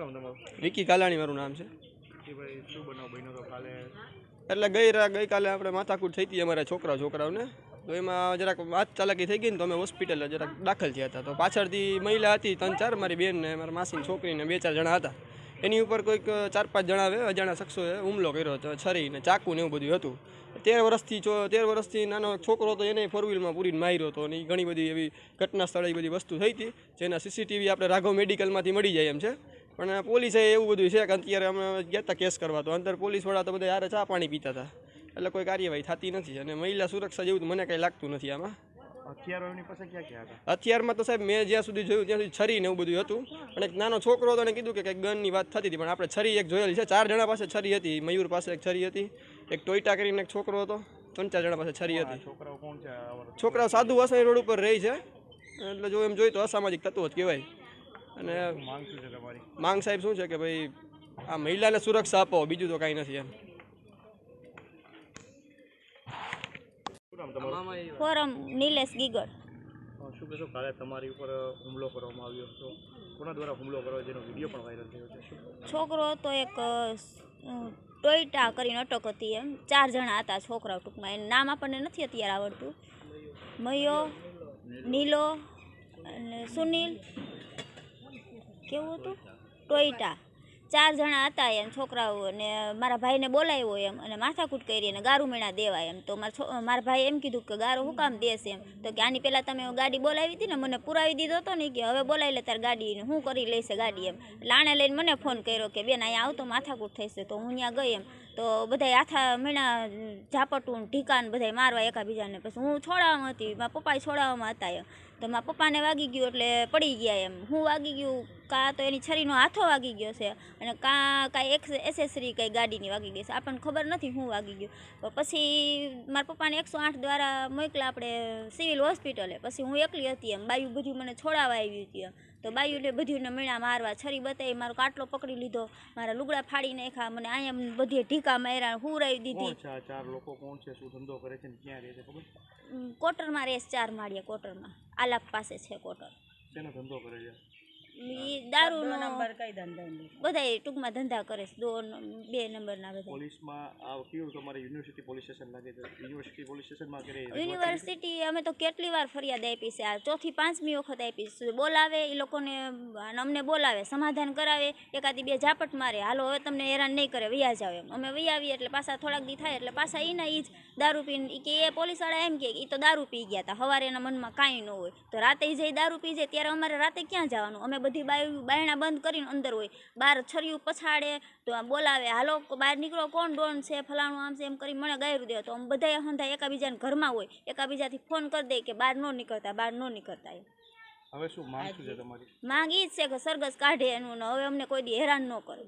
નામ તમારું? વિકી કાલાણી મારું નામ છે. ભાઈ શું બનાવ બન્યો તો કાલે? એટલે ગઈ ગઈકાલે આપણે માથાકૂટ થઈ હતી અમારા છોકરા છોકરાઓને. તો એમાં જરાક વાત ચાલાકી થઈ ગઈ ને તો અમે હોસ્પિટલ જરાક દાખલ થયા હતા. તો પાછળથી મહિલા હતી ત્રણ ચાર મારી બેન ને મારા માસીની છોકરીને બે ચાર જણા હતા. એની ઉપર કોઈક ચાર પાંચ જણાવે અજાણા શખ્સોએ હુમલો કર્યો હતો છરી ને ચાકુ ને એવું બધું હતું. તેર વર્ષથી ચો તેર વર્ષથી નાનો છોકરો હતો એને ફોર વ્હીલમાં પૂરીને માર્યો હતો અને ઘણી બધી એવી ઘટના સ્થળે બધી વસ્તુ થઈ હતી જેના સીસીટીવી આપણે રાઘવ મેડિકલમાંથી મળી જાય એમ છે. પણ પોલીસે એવું બધું છે કે અત્યારે અમે ગયા હતા કેસ કરવા તો અંદર પોલીસવાળા તો બધા યારે ચા પાણી પીતા હતા. એટલે કોઈ કાર્યવાહી થતી નથી અને મહિલા સુરક્ષા જેવું મને કંઈ લાગતું નથી આમાં. હથિયારમાં તો સાહેબ મેં જ્યાં સુધી જોયું ત્યાં સુધી છરી ને એવું બધું હતું. પણ એક નાનો છોકરો હતો અને કીધું કે કંઈક ગનની વાત થતી હતી પણ આપણે છરી એક જોયેલી છે. ચાર જણા પાસે છરી હતી મયુર પાસે એક છરી હતી એક ટોયટા કરીને એક છોકરો હતો. ત્રણ ચાર જણા પાસે છરી હતી. છોકરાઓ કોણ છે છોકરાઓ સાધુ વાસણી રોડ ઉપર રહી છે. એટલે જો એમ જોઈએ તો અસામાજિક તત્વો જ કહેવાય. અને માંગ તમારી? માંગ સાહેબ શું છે કે ભાઈ આ મહિલાને સુરક્ષા આપો બીજું તો કાંઈ નથી એમ. ફોરમ નિલેશ ગીગર. શું કહેશો કાલે તમારી ઉપર હુમલો કરવામાં આવ્યો હતો? કોના દ્વારા હુમલો કર્યો જેનો વીડિયો પણ વાયરલ થયો છે? છોકરો તો એક ટોયટા કરીને અટક હતી એમ. ચાર જણા હતા છોકરાઓ ટૂંકમાં. એનું નામ આપણને નથી અત્યારે આવડતું. મયો નીલો અને સુનિલ. કેવું હતું? ટોયટા ચાર જણા હતા એમ છોકરાઓ અને મારા ભાઈને બોલાવ્યો એમ અને માથાકૂટ કરી અને ગારું મેણા દેવા એમ. તો મારા મારા ભાઈ એમ કીધું કે ગારો હું કામ દેશે એમ. તો કે આની પહેલાં તમે ગાડી બોલાવી હતી ને મને પુરાવી દીધો હતો ને કે હવે બોલાવી લે તાર ગાડી હું કરી લઈશ ગાડી એમ. લાણે લઈને મને ફોન કર્યો કે બેન અહીંયા આવતો માથાકૂટ થશે તો હું ત્યાં ગઈ એમ. તો બધા આથા મેણા ઝાપટું ઢીકાન બધા મારવા એકાબીજાને. પછી હું છોડાવવામાં હતી મારા પપ્પાએ છોડાવવામાં હતા એમ. તો મારા પપ્પાને વાગી ગયું એટલે પડી ગયા એમ. હું વાગી ગયું કાં તો એની છરીનો હાથો વાગી ગયો છે અને કાં કાંઈ એક એસેસરી કંઈ ગાડીની વાગી ગઈ છે. આપણને ખબર નથી હું વાગી ગયું. તો પછી મારા પપ્પાને એકસો આઠ દ્વારા મોકલા આપણે સિવિલ હોસ્પિટલે. પછી હું એકલી હતી એમ. બાયું બધું મને છોડાવવા આવ્યું હતી એમ. તો બાયુને બધુંને મીણા મારવા છરી બતાવી મારો કાટલો પકડી લીધો મારા લુગડા ફાડી નાખ્યા મને અહીંયા બધી ઢીકા માર્યા હુરાવી દીધી. ચાર લોકો? કોણ છે? શું ધંધો કરે છે ક્યાં રહે છે ખબર? કોટરમાં રેસ ચાર માળીએ કોટરમાં. આલાપ પાસે છે કોટર. શેનો ધંધો કરે છે? ઈ ધંધા બધાય ટૂંકમાં ધંધા કરે છે. દો બે નંબરના બધા. પોલીસમાં આ કયું તમારે યુનિવર્સિટી પોલીસ સ્ટેશન લાગે છે યુનિવર્સિટી પોલીસ સ્ટેશનમાં કરે યુનિવર્સિટી અમે તો કેટલી વાર ફરિયાદ આપી છે. આ ચોથી પાંચમી વખત આપી છે. બોલાવે એ લોકોને અને અમને બોલાવે સમાધાન કરાવે એકાદી બે ઝાપટ મારે. હાલો હવે તમને હેરાન નહીં કરે વૈયા જાવ એમ. અમે વૈયા આવીએ એટલે પાછા થોડાક દી થાય એટલે પાછા એના એ જ દારૂ પીને કે એ પોલીસવાળા એમ કે એ તો દારૂ પી ગયા હતા સવારે એના મનમાં કાંઈ ન હોય. તો રાતે જઈ દારૂ પી જાય ત્યારે અમારે રાતે ક્યાં જવાનું? અમે બધી બાય બાયણા બંધ કરીને અંદર હોય. બહાર છરિયું પછાડે તો આ બોલાવે હાલો બહાર નીકળો કોણ ડોન છે ફલાણું આમ છે એમ કરી મને ગાયરું દે. તો અમે બધાય હંધા એકાબીજાને ઘરમાં હોય એકાબીજાથી ફોન કરી દે કે બહાર ન નીકળતા બહાર ન નીકળતા એમ. હવે શું માંગ છે તમારી? માંગ ઈ જ છે કે સરગસ કાઢે એનું ને હવે અમને કોઈ દી હેરાન ન કરે.